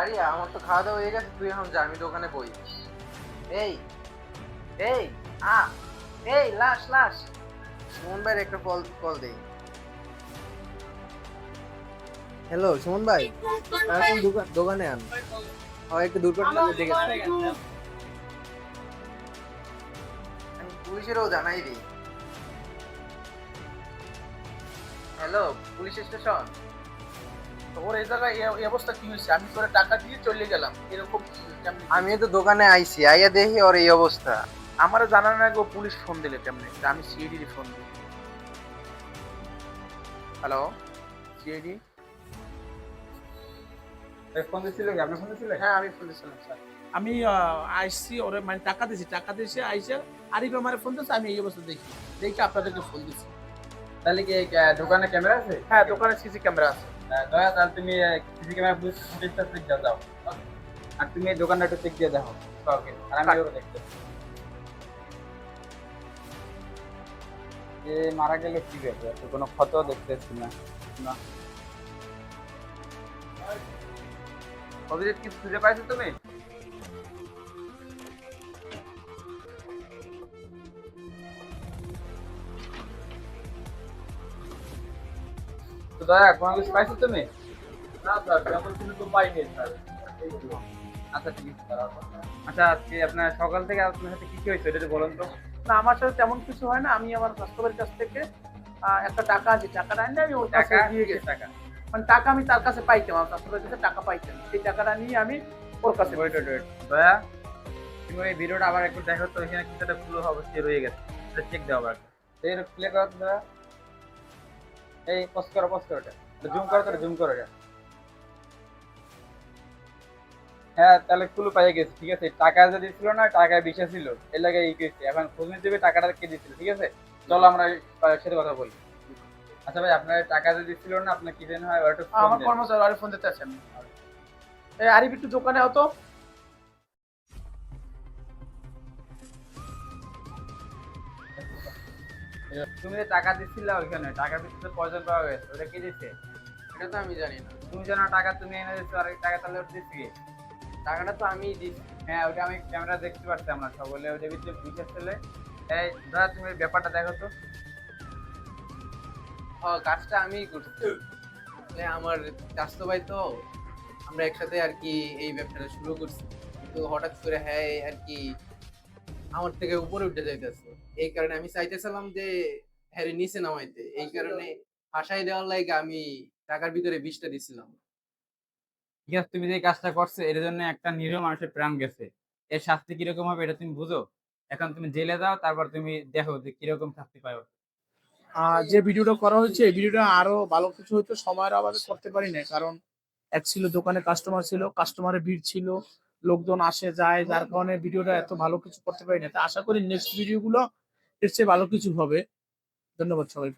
Area আমার তো খাওয়া দাওয়া হয়ে গেছে তুই এখন যা আমি দোকানে বই। এই এই আ এই লাশ লাশ সুমন ভাইয়ের একটা কল কল দেই। হ্যালো সুমন ভাই? এখন দোকানে আন। হয় একটু দুর্ঘটনা দেখে আমি পুলিশেরও জানাই দিই। Hello police station? তোর এই জায়গায় এই- অবস্থা কি হয়েছে? আমি তোরে টাকা দিয়ে চলে গেলাম? এরকম আমি তো দোকানে আইছি আইয়া দেখি ওর এই অবস্থা। আমার জানার না গো পুলিশ ফোন দিলে কেমনে? আমি সিআইডি ফোন দিই। হ্যালো সিআইডি ফোন দিছিল আপনি ফোন দিছিলেন হ্যাঁ আমি ফোন দিয়েছিলাম স্যার আমি আইসি ওরে মানে টাকা দিয়েছি টাকা দিয়েছি আইসে আরিফ আমার ফোন দিয়েছে আমি এই অবস্থা দেখি। দেখি আপনাদেরকে ফোন দিচ্ছি তাহলে কি দোকানে ক্যামেরা আছে? হ্যাঁ দোকানে সিসি ক্যামেরা আছে। দয়া তাহলে তুমি সিসি ক্যামেরা ফুটেজটা চেক দিয়ে দাও আর তুমি দোকানটা একটু চেক দিয়ে দেখো। আর আমি ওকে দেখতে যে মারা গেল ঠিক আছে তো কোনো ক্ষত দেখতেছি না। না। অভিজিৎ কি খুঁজে পাইছো তুমি? তো দয়া কোনো কিছু পাইছো তুমি? না স্যার তেমন কিছু তো পাইনি স্যার। আচ্ছা ঠিক আছে। আচ্ছা আজকে আপনার সকাল থেকে আপনার সাথে কি কি হয়েছে এটা বলুন তো। না আমার সাথে তেমন কিছু হয় না আমি আমার কাস্টমারের কাছ থেকে একটা টাকা আছে টাকাটা আনলে আমি ওর কাছে টাকা? দিয়ে গেছি। টাকা? মানে টাকা আমি তার কাছে পাইতাম আমার কাস্টমারের কাছে টাকা পাইতাম সেই টাকাটা নিয়ে আমি ওর কাছে ওয়েট ওয়েট ওয়েট দয়া তুমি ওই ভিডিওটা আবার একটু দেখো তো এখানে কিছুটা ভুল অবশ্যই রয়ে গেছে। চেক দাও আবার। এই প্লে করো দয়া এই পজ করো পজ করো এটা। জুম করো তো জুম করো এটা। হ্যাঁ তাহলে কুলু পাই গেছে ঠিক আছে? টাকা যে দিছিল না টাকায় বিষয় ছিল। এর লাগে এই কেছে এখন খোঁজ নিতে হবে টাকাটা কে দিছিল ঠিক আছে? চলো আমরা সাথে কথা বলি। আচ্ছা ভাই আপনার টাকা যে দিছিল না আপনার কি যেন হয় আমার কর্মচারী আরে ফোন দিতে আছেন এই আরিফ একটু দোকানে হতো তুমি যে টাকা দিচ্ছিল ওইখানে টাকার ভিতরে পয়জন পাওয়া গেছে ওটা কে দিচ্ছে এটা তো আমি জানি না। তুমি জানো টাকা তুমি এনে দিচ্ছ আর টাকা তাহলে ওটা দিচ্ছি টাকাটা তো আমিই দিচ্ছি হ্যাঁ ওটা আমি ক্যামেরা দেখতে পাচ্ছি আমরা সকলে ওটা ভিতরে বুঝে ছেলে এই ধরা তুমি ব্যাপারটা দেখো তো। ও কাজটা আমিই করছি। আসলে আমার চাস্তো ভাই তো আমরা একসাথে আর কি এই ব্যবসাটা শুরু করছি। কিন্তু হঠাৎ করে হ্যাঁ আর কি আমার থেকে উপরে উঠে যাইতেছে। এই কারণে আমি চাইতেছিলাম যে হ্যাঁ রে নিচে নামাইতে। এই কারণে ফাঁসাই দেওয়ার লাগে আমি টাকার ভিতরে বিষটা দিছিলাম। ঠিক আছে তুমি যে কাজটা করছ এর জন্য একটা নিরীহ মানুষের প্রাণ গেছে। এর শাস্তি কীরকম হবে এটা তুমি বুঝো? এখন তুমি জেলে যাও তারপর তুমি দেখো যে কীরকম শাস্তি আহ, যে ভিডিওটা করা হয়েছে এই ভিডিওটা আরও ভালো কিছু হয়তো সময়ের অভাবে করতে পারি না কারণ এক ছিল দোকানে কাস্টমার ছিল কাস্টমারের ভিড় ছিল। লোকজন আসে, যায়, যার কারণে ভিডিওটা এত ভালো কিছু করতে পারি না তা আশা করি নেক্সট ভিডিওগুলো এর চেয়ে ভালো কিছু হবে। ধন্যবাদ সবাই